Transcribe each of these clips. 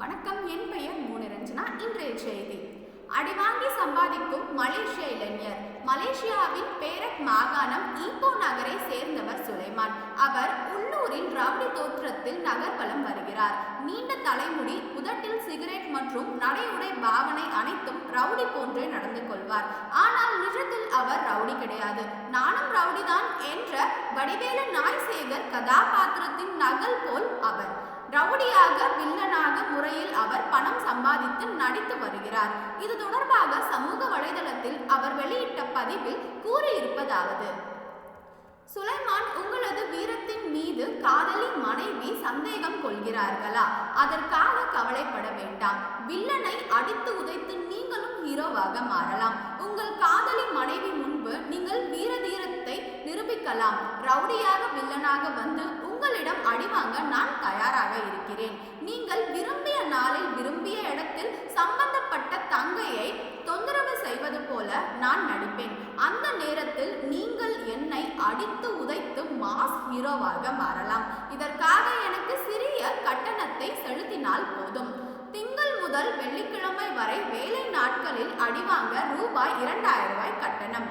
வணக்கம் என் பெயர் மூனரஞ்சனா இன்றைய செய்தி. அடிவாங்கி சம்பாதிக்கும் மலேசிய இளைஞர். மலேசியாவின் பேரக் மாகாணம் ஈப்போ நகரை சேர்ந்தவர் சுலைமான். அவர் உள்ளூரில் ரவுடி தோற்றத்தில் நகர்பலம் வருகிறார். நீண்ட தலைமுடி உதட்டில் சிகரெட் மற்றும் நடையுடை பாவனை அனைத்தும் ரவுடி போன்றே நடந்து கொள்வார். ஆனால் நிஜத்தில் அவர் ரவுடி கிடையாது. நானும் ரவுடிதான் என்ற வடிவேலு நாய்சேகர் கதாபாத்திரத்தின் நகல் போல் அவர். ரவுடியாக வில்லனாக முறையில் அவர் பணம் சம்பாதித்து நடித்து வருகிறார். இது தொடர்பாக சமூக வலைதளத்தில் அவர் வெளியிட்ட பதிவில் கூறியிருப்பதாவது. சுலைமான் உங்களது வீரத்தின் மீது காதலி மனைவி சந்தேகம் கொள்கிறார்களா? அதற்காக கவலைப்பட வேண்டாம். வில்லனை அடித்து உதைத்து நீங்களும் ஹீரோவாக மாறலாம். உங்கள் காதலி மனைவி முன்பு நீங்கள் வீர தீரத்தை நிரூபிக்கலாம். ரவுடியாக வில்லனாக வந்து அடிவாங்க நான் தயாராக இருக்கிறேன். நீங்கள் விரும்பிய நாளில் விரும்பிய இடத்தில் சம்பந்தப்பட்ட தங்கையை தொந்தரவு செய்வது போல நான் நடிப்பேன். அந்த நேரத்தில் நீங்கள் என்னை அடித்து உதைத்து மாஸ் ஹீரோவாக மாறலாம். இதற்காக எனக்கு சிறிய கட்டணத்தை செலுத்தினால் போதும். திங்கள் முதல் வெள்ளிக்கிழமை வரை வேலை நாட்களில் அடிவாங்க ரூபாய் இரண்டாயிரம் ரூபாய் கட்டணம்.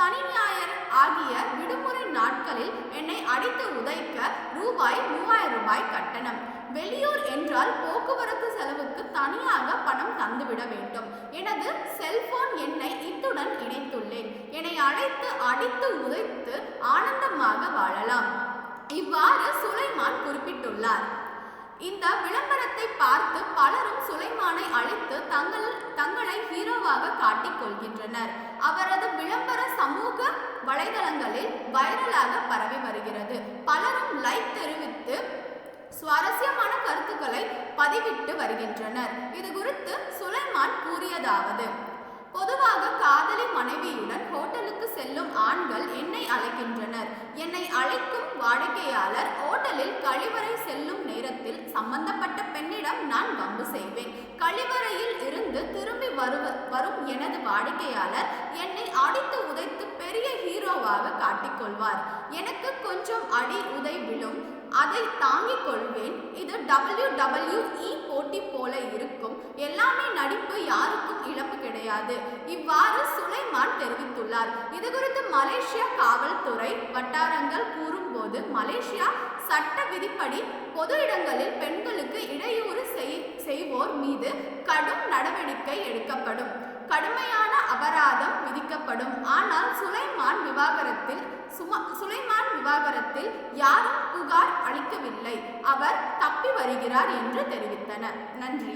சனி ஞாயிறு ஆகிய விடுமுறை நாட்களில் என்னை அடித்து உதைக்க ரூபாய் மூவாயிரம் ரூபாய் கட்டணம். வெளியூர் என்றால் போக்குவரத்து செலவுக்கு தனியாக பணம் தந்துவிட வேண்டும். எனது செல்போன் எண்ணை இத்துடன் இணைத்துள்ளேன். என்னை அழைத்து அடித்து உதைத்து ஆனந்தமாக வாழலாம். இவ்வாறு சுலைமான் குறிப்பிட்டுள்ளார். இந்த விளம்பரத்தை பார்த்து பலரும் சுலைமானை அழைத்து தங்கள் தெளிவாக காட்டிக் கொள்கின்றனர் அவரது விளம்பர சமூக வலைதளங்களில் வைரலாக பரவி வருகிறது. பலரும் லைக் தெரிவித்து சுவாரஸ்யமான கருத்துக்களை பதிவிட்டு வருகின்றனர். இது குறித்து சுலைமான் கூறியதாவது பொதுவாக காதலி மனைவியுடன் ஹோட்டலுக்கு செல்லும் ஆண்கள் என்னை அழைக்கின்றனர். என்னை அழைக்கும் வாடிக்கையாளர் ஹோட்டலில் கழிவறை செல்லும் நேரத்தில் சம்பந்தப்பட்ட பெண்ணிடம் நான் வம்பு செய்வேன். வருவ வரும் எனது வாடிக்கையாளர் என்னை அடித்து உதைத்து பெரிய ஹீரோவாக காட்டிக்கொள்வார். எனக்கு கொஞ்சம் அடி உதை விழும் அதை தாங்கிக் கொள்வேன். இது டபிள்யூ டபிள்யூ இ போட்டி போல இருக்கும். எல்லாமே நடிப்பு யாருக்கும் இழப்பு கிடையாது. இவ்வாறு சுலைமான் தெரிவித்துள்ளார். இது குறித்து மலேசியா காவல்துறை வட்டாரங்கள் கூறும்போது மலேசியா சட்ட விதிப்படி பொது இடங்களில் பெண்களுக்கு கடும் நடவடிக்கை எடுக்கப்படும். கடுமையான அபராதம் விதிக்கப்படும். ஆனால் சுலைமான் விவாகரத்தில் சுமா சுலைமான் விவாகரத்தில் யாரும் புகார் அளிக்கவில்லை. அவர் தப்பி வருகிறார் என்று தெரிவித்தனர். நன்றி.